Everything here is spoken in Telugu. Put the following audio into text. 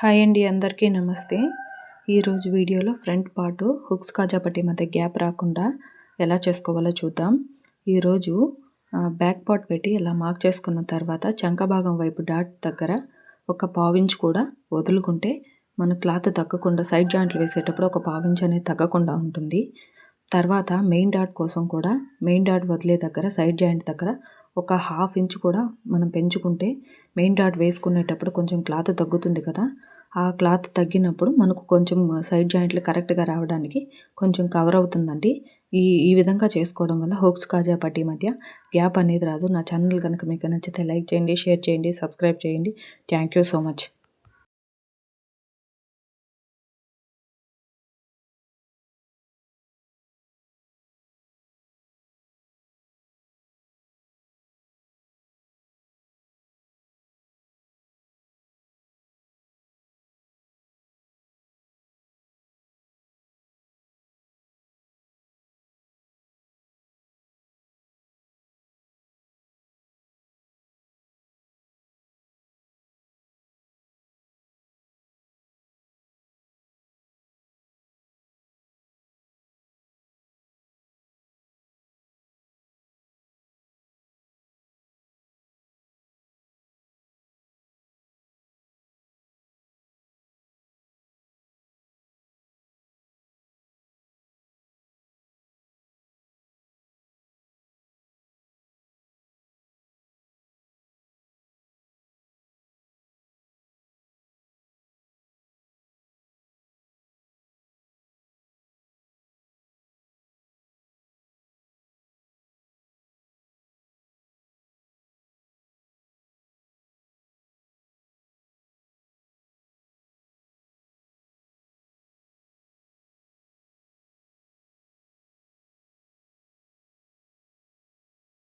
హాయ్ అండి అందరికీ నమస్తే. ఈరోజు వీడియోలో ఫ్రంట్ పార్ట్ హుక్స్ కాజాపట్టి మధ్య గ్యాప్ రాకుండా ఎలా చేసుకోవాలో చూద్దాం. ఈరోజు బ్యాక్ పార్ట్ పెట్టి ఇలా మార్క్ చేసుకున్న తర్వాత చంక భాగం వైపు డాట్ దగ్గర ఒక పావించ్ కూడా వదులుకుంటే మన క్లాత్ తగ్గకుండా సైడ్ జాయింట్లు వేసేటప్పుడు ఒక పావించ్ అనేది తగ్గకుండా ఉంటుంది. తర్వాత మెయిన్ డాట్ కోసం కూడా మెయిన్ డాట్ వదిలే దగ్గర సైడ్ జాయింట్ దగ్గర ఒక హాఫ్ ఇంచ్ కూడా మనం పెంచుకుంటే మెయిన్ డాట్ వేసుకునేటప్పుడు కొంచెం క్లాత్ తగ్గుతుంది కదా. ఆ క్లాత్ తగ్గినప్పుడు మనకు కొంచెం సైడ్ జాయింట్లు కరెక్ట్గా రావడానికి కొంచెం కవర్ అవుతుందండి. ఈ ఈ విధంగా చేసుకోవడం వల్ల హోక్స్ కాజా పట్టి మధ్య గ్యాప్ అనేది రాదు. నా ఛానల్ కనుక మీకు నచ్చితే లైక్ చేయండి షేర్ చేయండి సబ్స్క్రైబ్ చేయండి. Thank you so much.